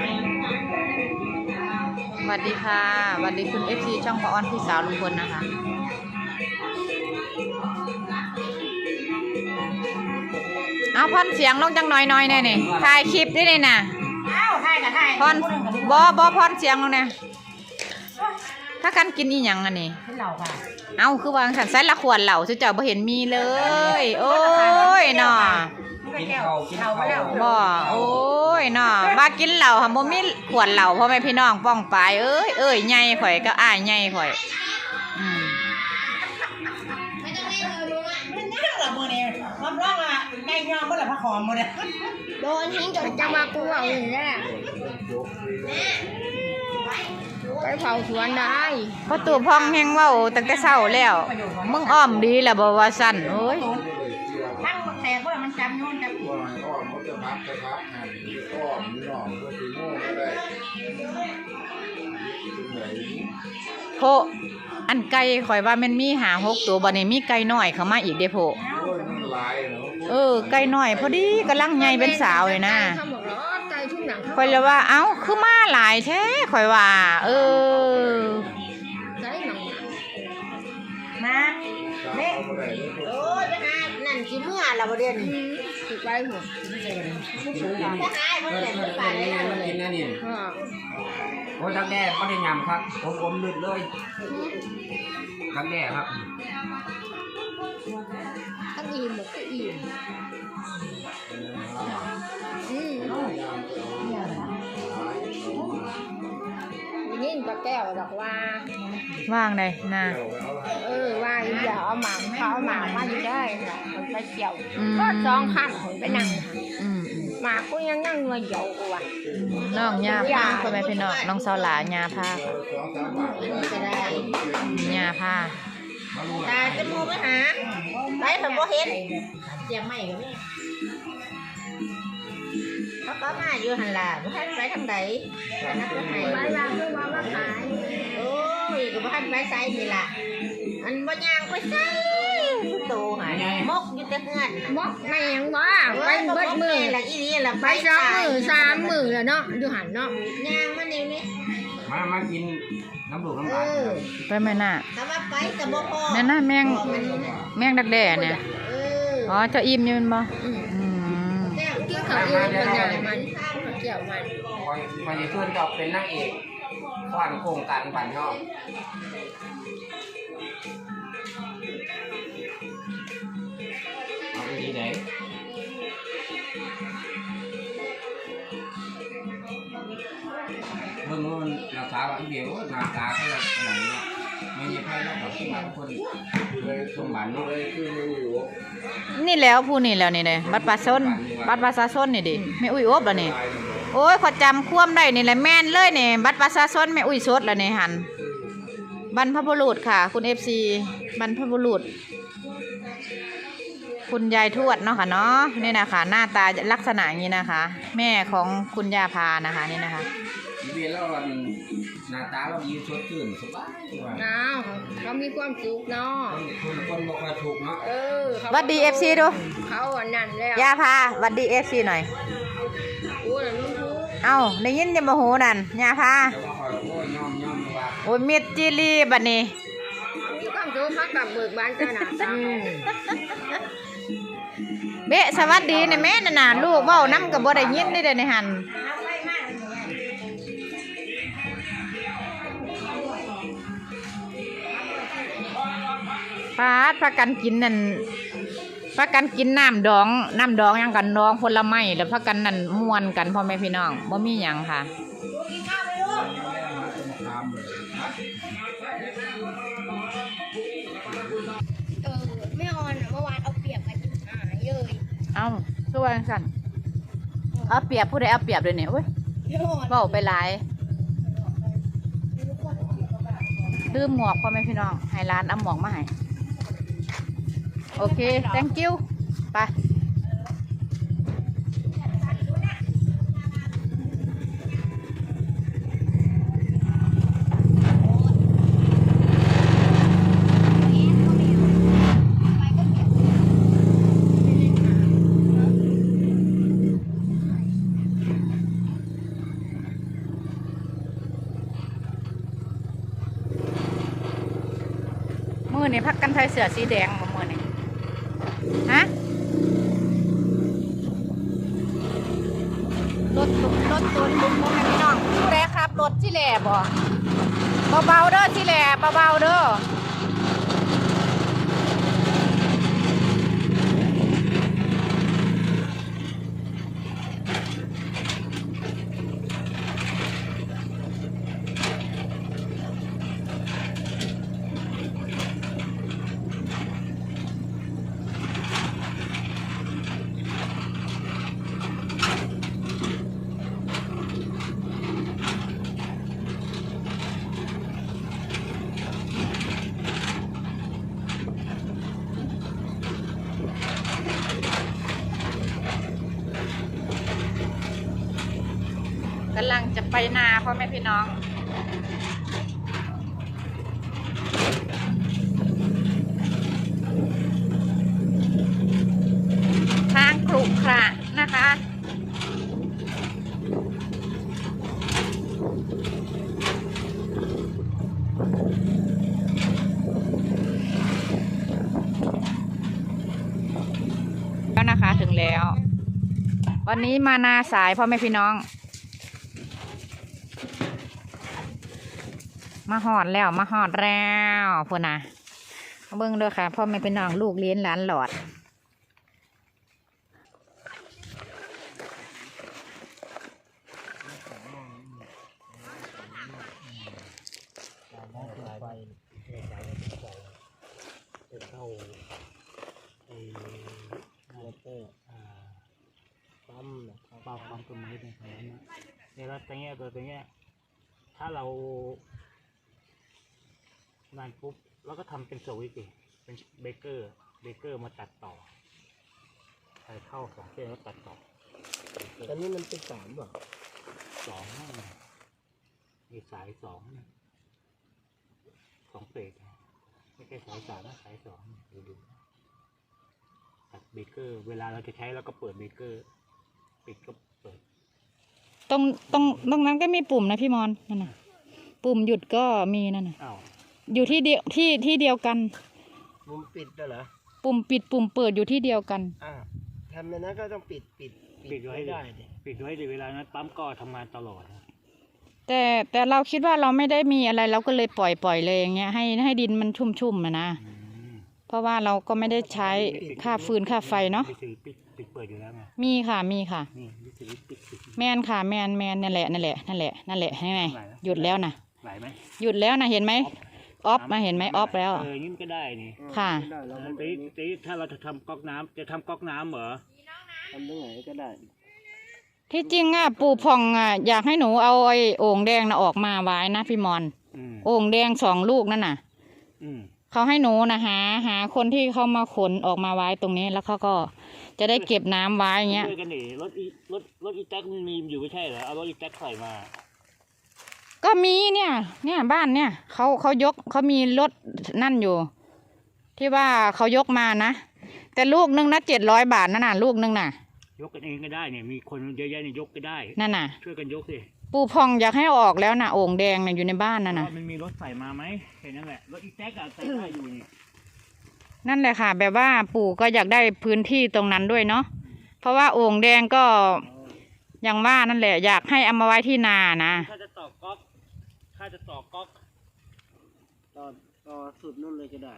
สวัสดีค่ะสวัสดีคุณเอฟซีช่องปออนพี่สาวลุงพลนะคะเอาพอนเสียงลงจังหน่อยหน่อยๆแน่นี่ถ่ายคลิปด้วยนี่นะอ้าวถ่ายกับถ่ายพอนบอบอพอนเสียงลงเนี่ยถ้ากันกินอีหยังอันนี้เป็นเหล่าค่ะเอาคือวางสันไซละขวดเหล่าสุเจ้าบ่เห็นมีเลย โอ้ยเนาะ กินเขากินเขาแล้วบ่โอ้ยเนาะว่ากินเหล่าค่ะบ่มีขวดเหล่าพ่อแม่พี่น้องป้องปายเอ้ยเอ้ยใหญ่ข่อยก็อ้ายใหญ่ข่อยอืมมันยากเหรอมือเนี่ยรับรองอะไก่ยองก็เหลือผ้าขอมมือเนี่ยโดนทิ้งจนจะมากูเอาอย่างนี้แหละไปเผาสวนได้พอตู่พองแฮงเว้าตั้งแต่เช้าแล้ว มึงอ้อมดีแล้วบ่ว่าสั่นโอ้ย จำโยนจำว่าให้อ้อมเขาจะพับจะพับหันอ้อมนี่หน่องเพื่อโม่ก็ได้เป็นไหนโพอันไก่ข่อยว่ามันมีหาหกตัวบัดนี้มีไก่น้อยเข้ามาอีกเด้โพโอ้ยมันลายเนาะเออไก่น้อย พอดีกำลังใหญ่เป็นสาวเลยนะเขาบอกล้อไก่ทุ่งหนังเขาข่อยเลยว่าเอ้าคือมาหลายแท้ข่อยว่า เออใส่หนังมาเละ เมื่อเราเดือนอืมติดไปหัวไปหามันแหลมไปป่านเลยนะกินนะนี่อ่าโอ้ยดักแด้ก็ได้ยำครับ ผมอมลึดเลยดักแด้ครับทั้งอิ่มหมดก็อิ่มอืม ยิ่งปลาแก้วดอกว่า ว่างเลยนะ เออว่าอย่าเอาหมากเขาเอาหมากมาอยู่ได้ค่ะมันไปเกี่ยวอืม ก็สองขั้นผมไปนั่งอืมอืมหมากก็ยังยังเงยเหยากูว่ะน้องยาผ้าพ่อแม่พี่น้องน้องสาวหลายาผ้าสองสามบาทจะได้ยาผ้าตาจะมูไปหาไปผมบ่เห็นเสียงใหม่กับแม่เขาก็มาอยู่หันล่ะบ่ทันไปทางใดนักไปให้ไปวางเพื่อว่ามาขายโอ้ยก็บ่ทันไปไสนี่ล่ะอันบ่ย่างไปไสโตหายมกอยู่แต่เฮือนมกแมงว่าไปเบิดมือละอีนี่ละไปสองมือสามมือแล้วเนาะอยู่หันเนาะย่างมานี่นี่มามากินน้ำดูกน้ำเอตาลอไปแม่น่ะถ้าว่าไปก็บ่พอแม่น่ะแมงแมงดักแด่เนี่ยเอออ๋อเจ้าอิ่มอยู่แมันบ่อืม ข้าวเองเป็นไงมันข้าวเกี่ยวมันคอยคอยจะเพื่อนจะเป็นนางเอกขวานโครงการผ่านนอกเอาไปดีไหนเบิ่งว่ามันาคาอันเดียวหน้าตาเขาแบบไหนเนาะ ไม่ใช่ใครแล้วแบบบาคนเลยสมบัติเลเลยยคือไม่อยู่นี่แล้วผู้นี่แล้วนี่เลยบัตรประชาชนบัตรประชาชนนี่ดิแม่อุ้ยอบแล้วนี่ลายมันโอ้ยขอจำความได้นี่แหละแม่นเลยนี่บัตรประชาชนแม่อุ้ยสดแล้วนี่หันบรรพบุรุษค่ะ คุณเอฟซีบรรพบุรุษ คุณยายทวดเนาะค่ะเนาะนี่นะคะหน้าตาลักษณะอย่างนี้นะคะ แม่ของคุณยาพานะคะนี่นะคะเวียนแล้วมัน หน้าตาเรายิ้มสดชื่นสบายว่าน้าวเขามีความสุขเนาะคนคนบอกว่าถูกเนาะเออเขาหวัดดีเอฟซีดูเขาอันนั้นแล้วยาพาหวัดดีเอฟซีหน่อยโอ้ยลุงทุกเอ้าได้ยินจะมาหูนั่นยาพาแต่ว่าคอยโอ้ยยอมยอมว่าโอ้ยเม็ดจิลีบัดนี้มีความสุขพักกับเบิกบานขนาดนั้นเบะสวัสดีนะแม่น่ะนะลูกเว้านํกับบ่ได้ยินได้เด้อในหัน ปาดพากันกินนั่นพากันกินน้ำดองน้ำดองหยังกันดองผลไม้แล้วพากันนั่นม่วนกันพ่อแม่พี่น้องบ่มีหยังค่ะถามเลยเออไม่ออนอะเมื่อวานเอาเปรียบกันหายเลยเอ้าคือว่าจังซั่นเอาเปรียบผู้ใดเอาเปรียบเลยเนี่ยโอ้ยไม่ออนเว้าไปหลายลืมหมวกพ่อแม่พี่น้องให้ร้านเอาหมวกมาให้ โอเค thank you ไปมือนี่ยพักกันไทยเสือสีแดง ฮะรถตุรถตุนบุ้มบุ้มพี่น้องผู้ใดครับรถที่แหล่บ่เบาๆเด้อที่แหล่เบาๆเด้อ กํลังจะไปนาพ่อแม่พี่น้อง ทางขรุขระนะคะ แล้วนะคะถึงแล้ว วันนี้มานาสายพ่อแม่พี่น้อง มาหอดแล้วมาหอดแล้วพ่อนะเบิ่งด้อค่ะพ่อแม่พี่น้องลูกเลี้ยนหลานหลอดเข้าไอ้มอเตอร์อ่าปั๊มนะปั๊มปั๊มต้นไม้ตรงนั้นเนี่ยแล้วตรงเนี้ยตัวตรงเนี้ยถ้าเรา นานปุ๊บเราก็ทำเป็นสวิตช์ดิเป็นเบเกอร์เบเกอร์มาตัดต่อใส่เข้าสองเส้นแล้วตัดต่อตอนนี้มันเป็นสามบ่สองนั่นน่ะมีสายสองนะสองเฟสนะไม่ใช่สายสามนะสายสองดูดูตัดเบเกอร์ เวลาเราจะใช้เราก็เปิดเบเกอร์ปิดก็เปิด ตรงตรงตรงนั้นก็มีปุ่มนะพี่มอนนั่นน่ะ ปุ่มหยุดก็มีนั่นน่ะอ้าว อยู่ที่เดียวที่ที่เดียวกัน มุมปิดด้วยเหรอปุ่มปิดปุ่มเปิดอยู่ที่เดียวกัน อ่าทำอย่างนั้นก็ต้องปิดปิดปิดไว้ไม่ดิ ได้ดิปิดไว้ดิเวลานั้นปั๊มก็ทำงานตลอดนะแต่แต่เราคิดว่าเราไม่ได้มีอะไรเราก็เลยปล่อยปล่อยเลยอย่างเงี้ยให้ให้ดินมันชุ่มๆนะนะอืมเพราะว่าเราก็ไม่ได้ใช้ค่าฟืนค่าไฟเนาะวิธีปิดปิดเปิดอยู่แล้วไงมีค่ะมีค่ะ นี่วิธีปิดปิด แมนค่ะแมนแมนนั่นแหละนั่นแหละนั่นแหละนั่นแหละให้ไงหยุดแล้วนะไหลไหมหยุดแล้วนะเห็นไหม ออฟ มาเห็นไหมออฟแล้ว เออนี่มันก็ได้นี่ค่ะ ได้เราตีตีถ้าเราจะทำก๊อกน้ำจะทำก๊อกน้ำเหรอทำตรงไหนก็ได้ที่จริงอะปู่พองอะอยากให้หนูเอาไอ้โอ่งแดงนะออกมาไว้นะพี่มอน อืมโอ่งแดงสองลูกนั่นน่ะ อืมเขาให้หนูนะหาหาคนที่เขามาขนออกมาไว้ตรงนี้แล้วเขาก็จะได้เก็บน้ำไว้อย่างเงี้ย ช่วยกันดิรถอีรถรถอีแท็กมันมีอยู่ไม่ใช่เหรอเอารถอีแท็กใส่มา ก็มีเนี่ย เนี่ยบ้านเนี่ยเขาเขายกเขามีรถนั่นอยู่ ที่ว่าเขายกมานะแต่ลูกนึงนะเจ็ดร้อยบาทนั่นน่ะลูกนึงน่ะ ยกกันเองก็ได้เนี่ยมีคนเยอะแยะเนี่ยยกก็ได้นั่นน่ะ ช่วยกันยกสิปู่พองอยากให้เอาออกแล้วน่ะโอ่งแดงน่ะอยู่ในบ้านนั่นน่ะว่ามันมีรถใส่มาไหมแค่นั้นแหละรถอีแท็กอะใส่ได้อยู่นี่นั่นแหละค่ะ แบบว่าปู่ก็อยากได้พื้นที่ตรงนั้นด้วยเนาะเพราะว่าโอ่งแดงก็อย่างว่านั่นแหละ อยากให้เอามาไว้ที่นานะถ้า ถ้าจะต่อก๊อกต่อต่อสุดนู่นเลยก็ได้